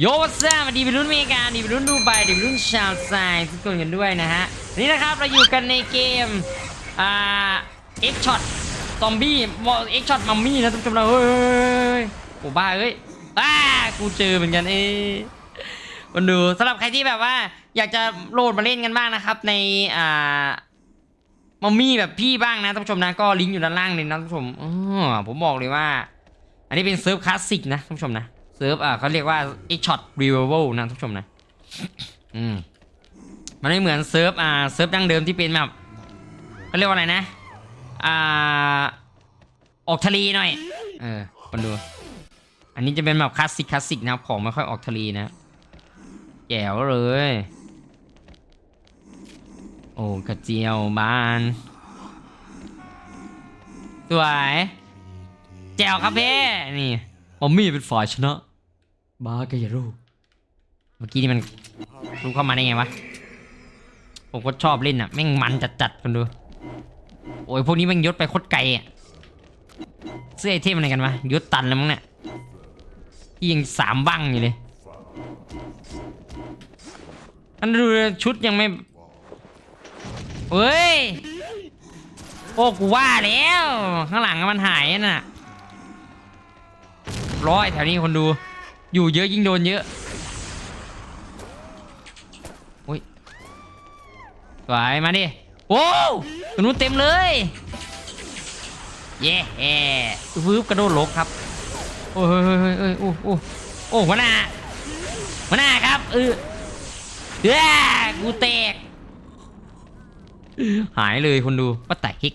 โยวัสซ่ามาดีเป็นรุ่นเมกาดีเป็นรุ่นดูไบดีเป็นรุ่นชาวไซทุกคนกันด้วยนะฮะ นี่นะครับเราอยู่กันในเกม อ่าเอ็กช็อตซอมบี้เอ็กช็อตมัมมี่นะทุกคนเราเฮ้ยโอ้บ้าเอ้ยอ้ากูเจอเหมือนกันเอ้คนดูสำหรับใครที่แบบว่า อยากจะโหลดมาเล่นกันบ้างนะครับ ในอ่ามัมมี่แบบพี่บ้างนะท่านผู้ชมนะก็ลิงก์อยู่ด้านล่างเลยนะท่านผู้ชมอ๋อผมบอกเลยว่า อันนี้เป็นเซิร์ฟคลาสสิกนะท่านผู้ชมนะ เซิร์ฟอ่าเขาเรียกว่า x shot revival นะท่านผู้ชมนะอืมมันไม่เหมือนเซิร์ฟอ่าเซิร์ฟดั้งเดิมที่เป็นแบบเขาเรียกว่าอะไรนะอ่าออกทะเลหน่อยเออคนดู อันนี้จะเป็นแบบคลาสสิกคลาสสิกนะของไม่ค่อยออกทะเลนะแจ๋วเลย โอ้กระเจียวบานสวยแจวครับเพ่นี่มอมมี่เป็นฝ่ายชนะ บาเกยร่เมื่อกี้นี่มันรู้เข้ามาได้ไงวะ ผมก็ชอบเล่นอะ แม่งมันจัดๆกันดู โอ้ยพวกนี้แม่งยศไปโคตรไกลอะ เสื้อไอเทมอะไรกันวะยศตันแล้วมั้งเนี่ยที่ยังสามบังอยู่เลย อันดูชุดยังไม่เฮ้ย โอ้กูว่าแล้ว ข้างหลังมันหายน่ะร้อยแถวนี้คนดู อยู่เยอะยิ่งโดนเยอะโอ้ยสวยมาดิโอ้ตรงนู้นเต็มเลยเย้แฮ่วืบกระโดดหลบครับโอ้ยเฮ้ยเฮ้ยเฮ้ยโอ้โอ้โอ้หัวหน้าหัวหน้าครับเออเอ้อกูแตกหายเลยคนดูว่าแต่คิก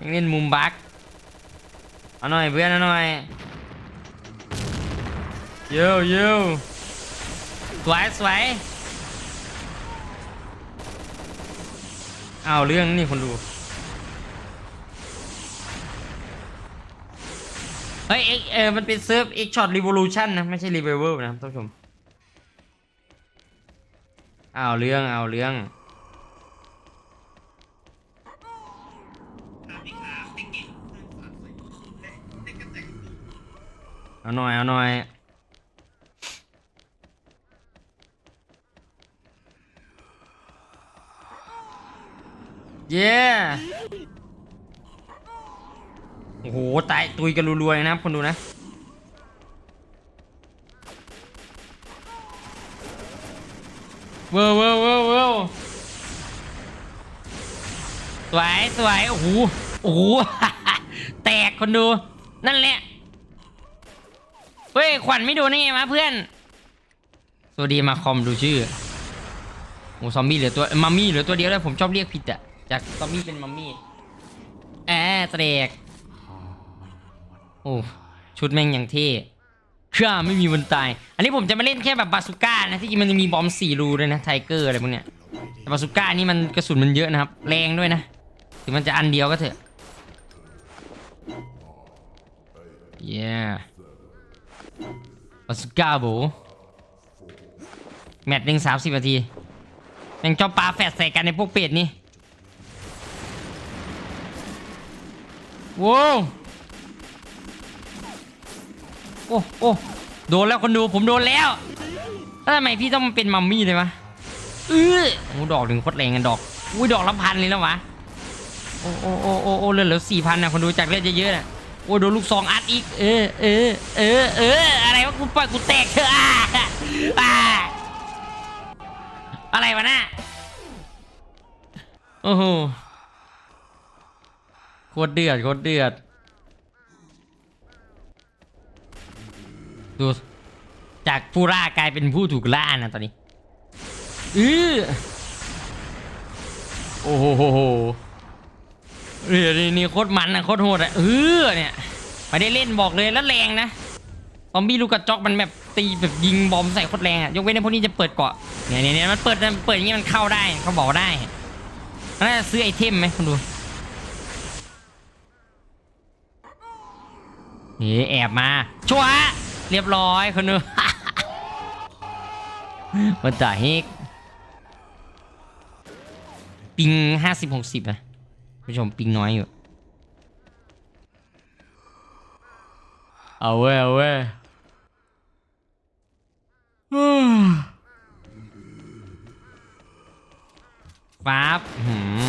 ยังเล่นมุมบักเอาหน่อยเพื่อนเอาหน่อยเยวเยวสวยสวยเอาเรื่องนี่คนดูเฮ้ยเอ็กเออมันเป็นเซิร์ฟเอ็กช็อตรี o ว u ชันนะ ไม่ใช่รีเวเวอร์นะท่านผู้ชมเอาเรื่องเอาเรื่อง เอาหน่อย เอาหน่อย เย้โอ้โหตายตุยกันรัวๆนะครับคนดูนะเว้าวว้าวว้าวว้าสวยสวยโอ้โหโอ้โหแตกคนดู นั่นแหละ ฮ้ย ขวัญไม่โดนได้ไงวะเพื่อนสวัสดีมาคอมดูชื่อโอ้ซอมบี้เหลือตัวมัมมี่เหลือตัวเดียวแล้วผมชอบเรียกผิดอะจากซอมบี้เป็นมัมมี่แอะแตกโอ้ชุดแม่งอย่างเท่เครื่องไม่มีวันตาย อันนี้ผมจะมาเล่นแค่แบบบาสุก้านะที่จริงมันจะมีบอมสี่รูด้วยนะไทเกอร์อะไรพวกเนี้ยแต่บาสุก้านี่มันกระสุนมันเยอะนะครับ แรงด้วยนะถึงมันจะอันเดียวก็เถอะเย้บาสก้าโบแมตช์หนึ่งสามสิบนาทีแม่งชอบปลาแฟดใส่กันในพวกเป็ดนี่ว้าวโอ้โอ้โดนแล้วคนดูผมโดนแล้วแล้วทำไมพี่ต้องเป็นมัมมี่เลยวะเออโอ้ดอกถึงโคตรแรงกันดอกอุ้ยดอกละพันเลยแล้ววะโอ้โอ้โอ้โอ้เหลือเหลือสี่พันนะคนดูจากเลือดเยอะๆน่ะ โอ้โดนลูกซองอัดอีก เออเออเออเอออะไรวะกูปล่อยกูแตกเถอะอ่าอ่าอะไรวะน่ะโอ้โหโคตรเดือดโคตรเดือด ดู จากผู้ล่ากลายเป็นผู้ถูกล่านะตอนนี้ อือโอ้โห เดี๋ยวนี่นี่โคตรมันนะโคตรโหดอะเออเนี่ยไม่ได้เล่นบอกเลยแล้วแรงนะซอมบี้ลูกกระจอกมันแบบตีแบบยิงบอมใส่โคตรแรงอะยกเว้นในพวกนี้จะเปิดเกาะเนี่ยเนี่ยเนี่ยมันเปิดมันเปิดอย่างนี้มันเข้าได้เขาบอกได้น่าจะซื้อไอเทมไหมคุณดูนี่แอบมาชัวเรียบร้อยคุณดูมันจ่าเฮกปิงห้าสิบหกสิบนะ ผู้ชมปิงน้อยอยู่ เอาเว้ยเอาเว้ยอืมฟ้าบหืม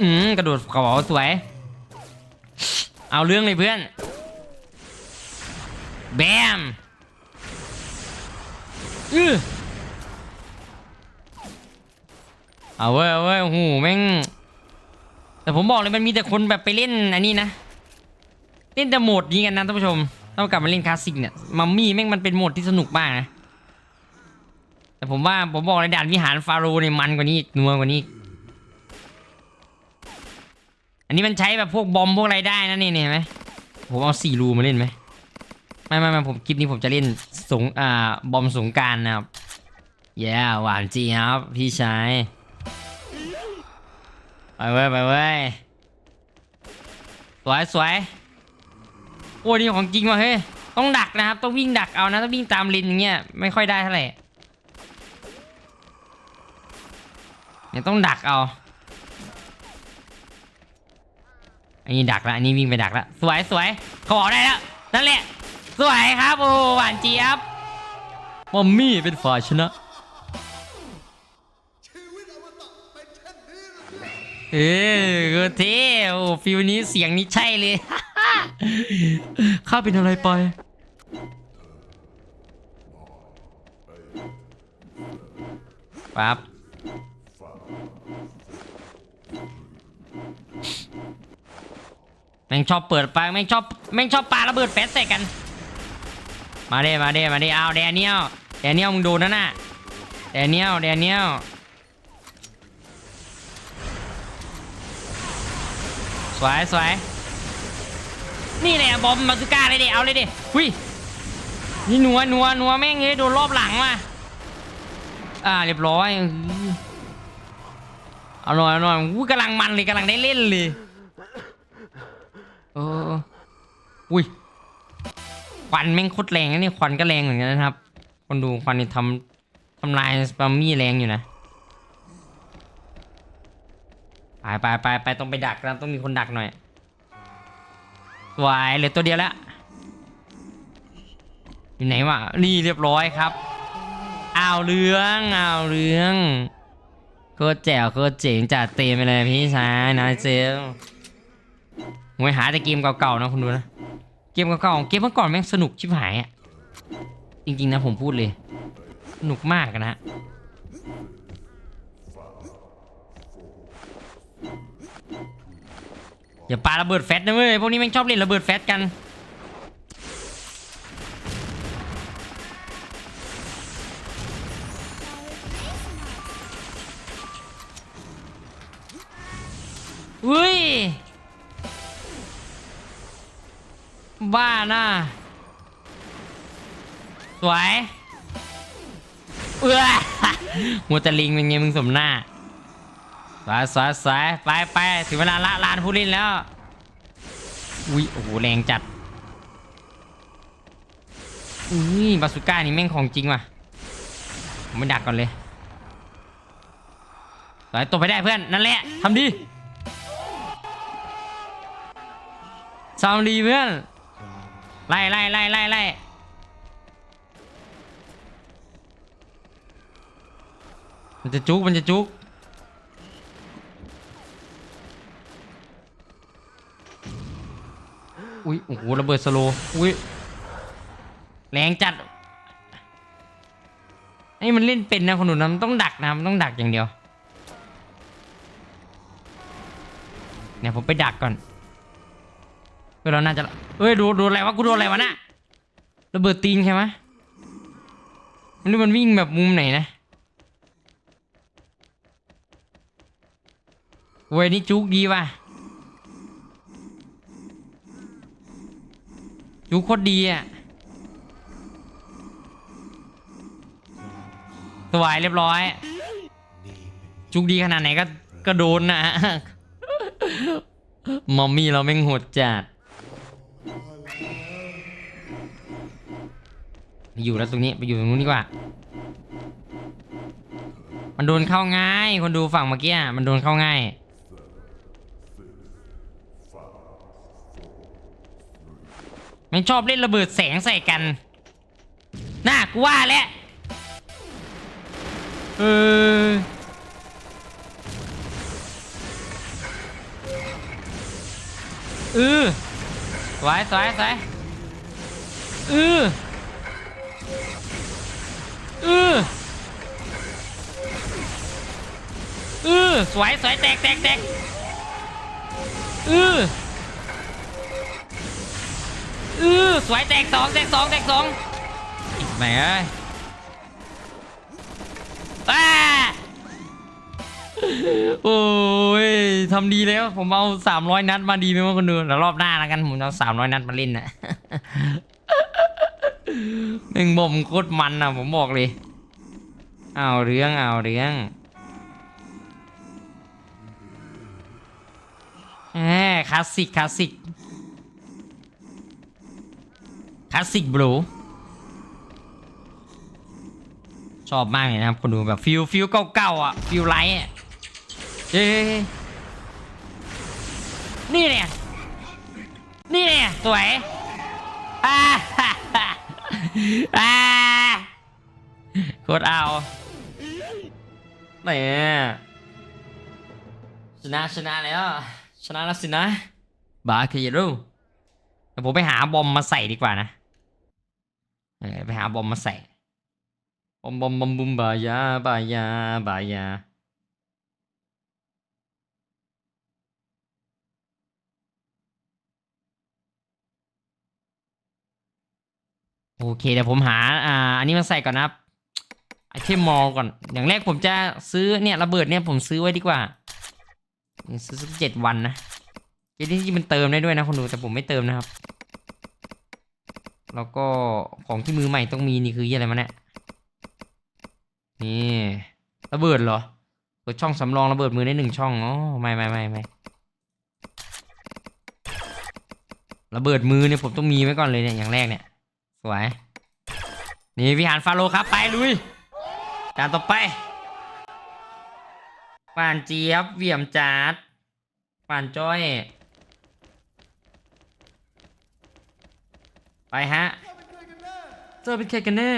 อืมกระโดดกระเป๋าสวย เอาเรื่องเลยเพื่อน แบม อือ เอาเว้ยเอาเว้ยโอ้โหแม่ง แต่ผมบอกเลยมันมีแต่คนแบบไปเล่นอันนี้นะ เล่นแต่โหมดนี้กันนะท่านผู้ชมต้องกลับมาเล่นคลาสสิกเนี่ย มัมมี่แม่งมันเป็นโหมดที่สนุกมากนะ แต่ผมว่าผมบอกเลยด่านวิหารฟาโรห์เนี่ยมันกว่านี้นัวกว่านี้ อันนี้มันใช้แบบพวกบอมพวกอะไรได้นะนี่เนี่ยเห็นไหมผมเอาสี่รูมาเล่นไหมไม่ไม่ไม่ผมคลิปนี้ผมจะเล่นสงอ่าบอมสงการนะครับแย่หวานจีครับพี่ชาย ไปเว้ยไปเว้ยสวยสวยโอ้นี่ของจริงว่ะเฮ้ยต้องดักนะครับต้องวิ่งดักเอานะถ้าวิ่งตามลินอย่างเงี้ยไม่ค่อยได้เท่าไหร่เนี่ยต้องดักเอาอันนี้ดักละอันนี้วิ่งไปดักละสวยสวยเขาบอกได้แล้วนั่นแหละสวยครับโอ้หวานเจี๊ยบมอมมี่เป็นฝ่ายชนะ เออก็เท่โอ้ฟิลนี้เสียงนี้ใช่เลย ข้าเป็นอะไรไป ปั๊บ แม่งชอบเปิดปาแม่งชอบ แม่งชอบปาระเบิดแฟสใส่กัน มาเด้มาเด้มาเด้เอาแดเนียลแดเนียลมึงดูนะน่ะแดเนียลแดเนียล สวยสวยนี่แหละบอมมาสุก้าเลยดิเอาเลยดิหุยนี่นัวนัวนัวแม่งเลยโดนรอบหลังมาอ่าเรียบร้อยเอาหน่อยเอาหน่อยอู้กำลังมันเลยกำลังได้เล่นเลยเอออุ้ยควันแม่งโคตรแรงนะนี่ควันก็แรงเหมือนกันนะครับ คนดูควันนี่ทำทำลายสปามี่แรงอยู่นะ ไปไปไปไปต้องไปดักแล้วต้องมีคนดักหน่อยสวยเหลือตัวเดียวแล้วอยู่ไหนวะนี่เรียบร้อยครับอ้าวเรื่องอ้าวเรื่องโคตรแจ๋วโคตรเจ๋งจัดเต็มไปเลยพี่ชายนะเจลผมไปหาแต่เกมเก่าๆนะคุณดูนะเกมเก่าๆเกมเมื่อก่อนแม่งสนุกชิบหายอะจริงๆนะผมพูดเลยสนุกมากนะ อย่าปาระเบิดแฟตนะเว้ยพวกนี้แม่งชอบเล่นระเบิดแฟตกันอุ้ย บ้าน่ะสวย เอื้อหัวตะลิงเป็นไงมึงสมหน้า วยสวยสวยไปไปถึงเวลาละลานผู้ล่นแล้ว อุ้ยโอ้โหแรงจัด อุ้ยบาสุก้านี่แม่งของจริงว่ะผมไม่ดักก่อนเลยสวยตบไปได้เพื่อนนั่นแหละทำดีซาวดีเพื่อน ไล่ไล่ไล่ไล่ไล่มันจะจุกมันจะจุก อุ้ยโอ้โหระเบิดสโลอุ้ยแรงจัดไอ้มันเล่นเป็นนะคนหนูนะมันต้องดักนะมันต้องดักอย่างเดียวเนี่ยผมไปดักก่อนเฮ้ยเราน่าจะเฮ้ยดนโดนอะไรวะกูโดนอะไรวะน่ะระเบิดตีนใช่ไหมมันนี่มันวิ่งแบบมุมไหนนะเว้ยนี่จุกดีว่ะ จุกโคตรดีอะสวายเรียบร้อย จุกดีขนาดไหนก็ก็โดนนะมอมมี่เราแม่งโหดจัดไปอยู่แล้วตรงนี้ไปอยู่ตรงนู้นดีกว่า มันโดนเข้าง่าย คนดูฝั่งเมื่อกี้อะมันโดนเข้าง่าย มันชอบเล่นระเบิดแสงใส่กัน น่ากูว่าแล้วเออเออสวยสวยสวยเออเออเออสวยสวยแตกแตกแตกเออ ออสวยแตกสองแตกสองแตกสองอีกแหมเอ้ยอ้าโอ้ยทำดีแล้วผมเอาสามร้อยนัดมาดีไหมว่าคนดูแล้วรอบหน้าแล้วกันผมเอาสามร้อยนัดมาเล่นนะหนึ่งบ่มโคตรมันอะผมบอกเลย เอาเรื่องเอาเรื่องแหมคลาสสิกคลาสสิก คลาสสิกบลูชอบมากเลยนะครับคนดูแบบฟิลฟิลเก่าๆอะฟิลไลท์อ่เฮ้ยนี่เนี่ยนี่เนี่ยสวยอ่าาฮ่าอ่าโคตรเอาเนี่ยชนะชนะแล้วชนะแล้วสินะบาเคยรูเดี๋ยวผมไปหาบอมมาใส่ดีกว่านะ ไปหาบอมมาใส่บอมบอมบอมบุมบายาบายาบายาโอเคเดี๋ยวผมหาอ่าอันนี้มาใส่ก่อนนะครับไอเทมมอลก่อน อย่างแรกผมจะซื้อเนี่ยระเบิดเนี่ยผมซื้อไว้ดีกว่า ซื้อสักเจ็ดวันนะเจ็ดที่มันเติมได้ด้วยนะคนดูแต่ผมไม่เติมนะครับ แล้วก็ของที่มือใหม่ต้องมีนี่คืออะไรมาเนี่ยนี่ระเบิดเหรอเปิดช่องสำรองระเบิดมือได้หนึ่งช่องอ๋อไม่ไม่ไม่ไม่ระเบิดมือเนี่ยผมต้องมีไว้ก่อนเลยเนี่ยอย่างแรกเนี่ยสวยนี่วิหารฟาโรครับไปลุยจานต่อไปป่านเจี๊ยบเหวี่ยมจาดป่านจ้อย ไปฮะเจอเป็นใครกันแน่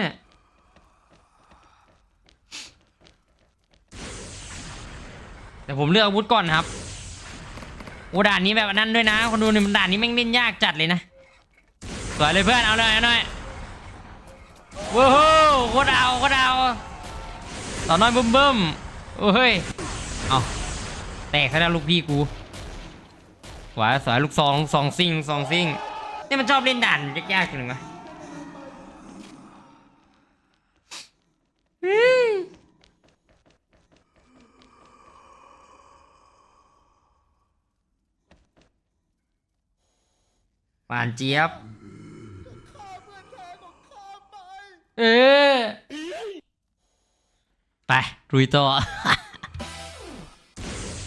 แต่ผมเลือกอาวุธก่อนครับโอ้ด่านนี้แบบนั้นด้วยนะ คนดูนี่มันด่านนี้แม่งเล่นยากจัดเลยนะสวยเลยเพื่อนเอาเลยเอาหน่อยว้าวโคตรเอาโคตรเอาต่อน้อยบึ้มบึ้มโอ้ยเอาแตกซะแล้วลูกพี่กูสวยสวยลูกซองลูกซองซิงลูกซองซิง นี่มันชอบเล่นด่านยากๆจังเลยวะอืมหวานเจี๊ยบ เออ ไปลุยต่อ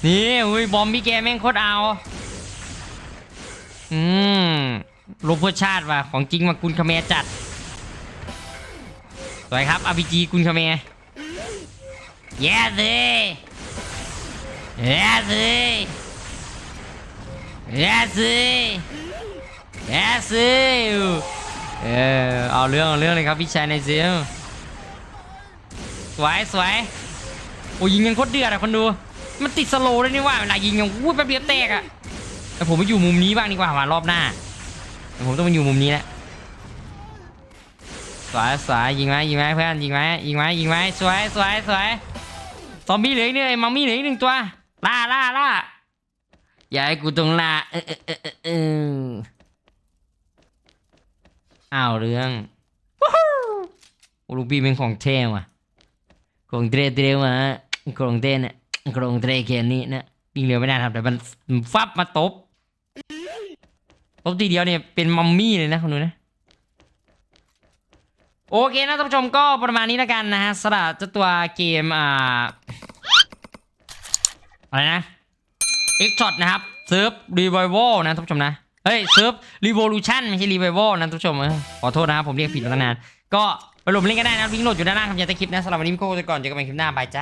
นี่อุ้ยบอมพี่แกแม่งโคตรเอา อืม ลบเพื่อชาติว่ะของจริงมากุลคาเมจัดสวยครับอาพีจีกุลคาเมรแย่สิแย่สิแย่สิแย่สิเออเอาเรื่องเอาเรื่องเลยครับพี่ชายในเซลสวยสวยโอ้ยิงยังโคตรเดือดอะคนดู มันติดสโลว์ด้วยนี่ว่าเวลายิงยังวู้แป๊บเดียวแตกอะแต่ผมไปอยู่มุมนี้บ้างดีกว่ามารอบหน้า ผมต้องมาอยู่มุมนี้แหละสวยสวยยิงไหมยิงไหมเพื่อนยิงไหมยิงไหมยิงไหมสวยสวยสวยซอมบี้เหลืออีกหนึ่งไอ้มัมมี่เหลืออีกหนึ่งตัวล่าล่าล่าอย่าให้กูต้องล่าเออเออเออเอออ้าวเรื่องว้โอ้ลูกพี่เป็นของเท่ว่ะของเทรเทรมาของเทเนี่ยของเทรแค่นี้นะวิ่งเร็วไม่ได้ครับแต่มันฟับมาตบ ตบทีเดียวเนี่ยเป็นมัมมี่เลยนะคุณดูนะโอเคนะท่านผู้ชมก็ประมาณนี้แล้วกันนะฮะสำหรับเจ้าตัวเกมอ่าอะไรนะ X Shot นะครับเซิร์ฟ Revival นะท่านผู้ชมนะเฮ้ยเซิร์ฟ Revolution ไม่ใช่ Revival นะท่านผู้ชมขอโทษนะครับผมเรียกผิดมาตั้งนาน ก็ไปโหลดมาเล่นกันได้นะลิงก์โหลดอยู่ด้านล่างคำยันตะคลิปนะสำหรับวันนี้พี่โก้ไปก่อนเจอกันใหม่คลิปหน้าบายจ้า